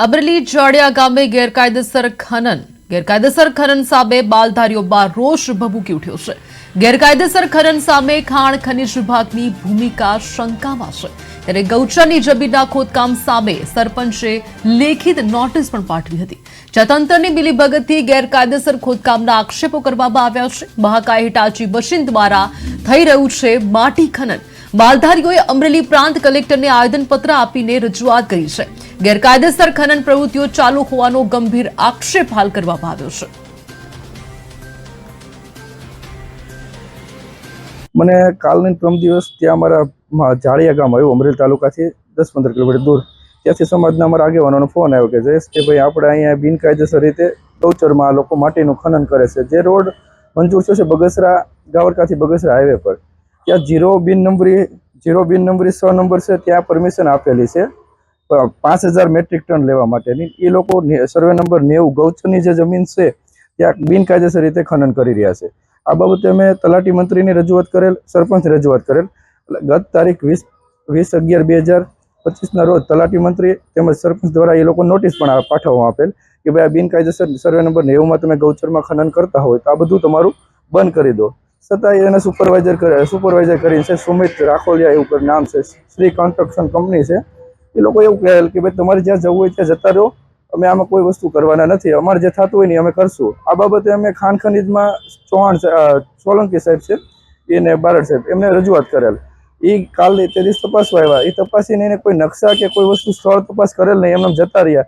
અમરેલી જાડિયા ગામે ગેરકાયદેસર ખનન ગેરકાયદેસર ખનન સામે બાલધારીઓ બાલધારીઓમાં રોષ ભભૂકી ઉઠ્યો છે. ગેરકાયદેસર ખનન સામે ખાણ ખનિજ વિભાગની ભૂમિકા શંકામાં છે. ત્યારે ગૌચરની જમીનના ખોદકામ સામે સરપંચે લેખિત નોટિસ પણ પાઠવી હતી. જ્યાં તંત્રની મિલીભગતથી ગેરકાયદેસર ખોદકામના આક્ષેપો કરવામાં આવ્યા છે. મહાકાય હિટાચી મશીન દ્વારા થઈ રહ્યું છે માટી ખનન. બાલધારીઓએ અમરેલી પ્રાંત કલેક્ટરને આવેદનપત્ર આપીને રજૂઆત કરી છે. ગેરકાયદેસર ખનન પ્રવૃત્તિઓ ચાલુ હોવાનો ગંભીર આક્ષેપ હાલ કરવામાં આવ્યો છે. મને કાલની પ્રમ દિવસ ત્યાં અમારા જાળિયા ગામ આવ્યું, અમરેલી તાલુકાથી દસ પંદર કિલોમીટર દૂર. ત્યાંથી સમાજના અમારા આગેવાનોનો ફોન આવ્યો કે, જયેશ, કે ભાઈ આપણે અહીંયા બિનકાયદેસર રીતે ગૌચરમાં લોકો માટીનું ખનન કરે છે. જે રોડ મંજૂર થયો છે બગસરા ગાવરકાથી બગસરા હાઈવે પર. ત્યાં જીરો બિન નંબરી, જીરો બિન નંબરી છ નંબર છે, ત્યાં પરમિશન આપેલી છે. પાંચ હજાર મેટ્રિક ટન લેવા માટેની. એ લોકો સર્વે નંબર નેવું, ગૌચરની જે જમીન છે ત્યાં બિનકાયદેસર રીતે ખનન કરી રહ્યા છે. આ બાબતે અમે તલાટી મંત્રીની રજૂઆત કરેલ સરપંચની રજૂઆત કરેલ. ગત તારીખ વીસ વીસ અગિયાર બે હજાર પચીસના રોજ તલાટી મંત્રી તેમજ સરપંચ દ્વારા એ લોકો નોટિસ પણ પાઠવવામાં આપેલ કે ભાઈ આ બિનકાયદેસર સર્વે નંબર નેવુંમાં તમે ગૌચરમાં ખનન કરતા હોય તો આ બધું તમારું બંધ કરી દો. છતાં એને સુપરવાઇઝર કરે સુપરવાઇઝર કરીને છે સુમિત રાખોલિયા એવું ઉપર નામ છે શ્રી કન્સ્ટ્રક્શન કંપની છે. એ લોકો એવું કહેલ કે ભાઈ, તમારે જ્યાં જવું હોય ત્યાં જતા રહો. અમે આમાં કોઈ વસ્તુ કરવાના નથી. અમારે જે થતું હોય ને અમે કરશું. આ બાબતે અમે ખાન ખનીજમાં ચૌહાણ સોલંકી સાહેબ છે, એને બારડ સાહેબ, એમને રજૂઆત કરેલ. એ કાલે તે દિવસ તપાસવા આવ્યા એ તપાસીને એને કોઈ નકશા કે કોઈ વસ્તુ સ્થળ તપાસ કરેલ નહીં. એમને જતા રહ્યા.